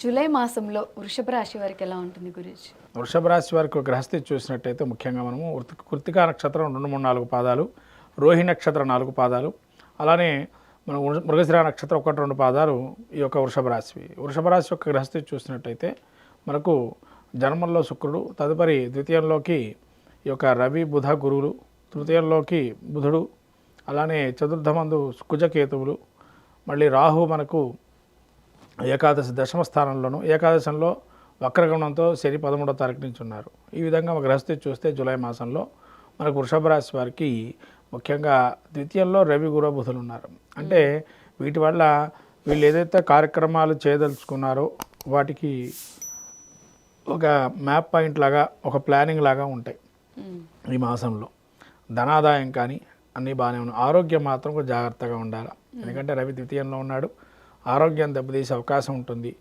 July మాసంలో వృషభ రాశి వారికి ఎలా ఉంటుంది గురించి వృషభ రాశి వారికి గ్రహస్థితి చూసినట్టయితే ముఖ్యంగా మనము కృతికా నక్షత్రం రెండు మూడు నాలుగు పాదాలు రోహి నక్షత్రం నాలుగు పాదాలు అలానే మన మృగశిర నక్షత్రం ఒకటి రెండు పాదాలు ఈ యొక్క వృషభ రాశివి. వృషభ రాశి యొక్క గ్రహస్థితి చూసినట్టయితే మనకు జన్మంలో శుక్రుడు తదుపరి ద్వితీయంలోకి ఈ యొక్క రవి బుధ గురువులు తృతీయంలోకి బుధుడు అలానే చతుర్థమందు కుజకేతువులు మళ్ళీ రాహు మనకు ఏకాదశి దశమ స్థానంలోను ఏకాదశంలో వక్రగమనంతో శని పదమూడో తారీఖు నుంచి ఉన్నారు. ఈ విధంగా ఒక గ్రహస్థితి చూస్తే జూలై మాసంలో మనకు వృషభ రాశి వారికి ముఖ్యంగా ద్వితీయంలో రవి గురు బుధులు ఉన్నారు. అంటే వీటి వల్ల వీళ్ళు ఏదైతే కార్యక్రమాలు చేయదలుచుకున్నారో వాటికి ఒక మ్యాప్ పాయింట్ లాగా ఒక ప్లానింగ్ లాగా ఉంటాయి ఈ మాసంలో. ధనాదాయం కానీ అన్నీ బాగానే ఉన్నాయి. ఆరోగ్యం మాత్రం జాగ్రత్తగా ఉండాలి. ఎందుకంటే రవి ద్వితీయంలో ఉన్నాడు. ఆరోగ్యం దెబ్బతీసే అవకాశం ఉంటుంది.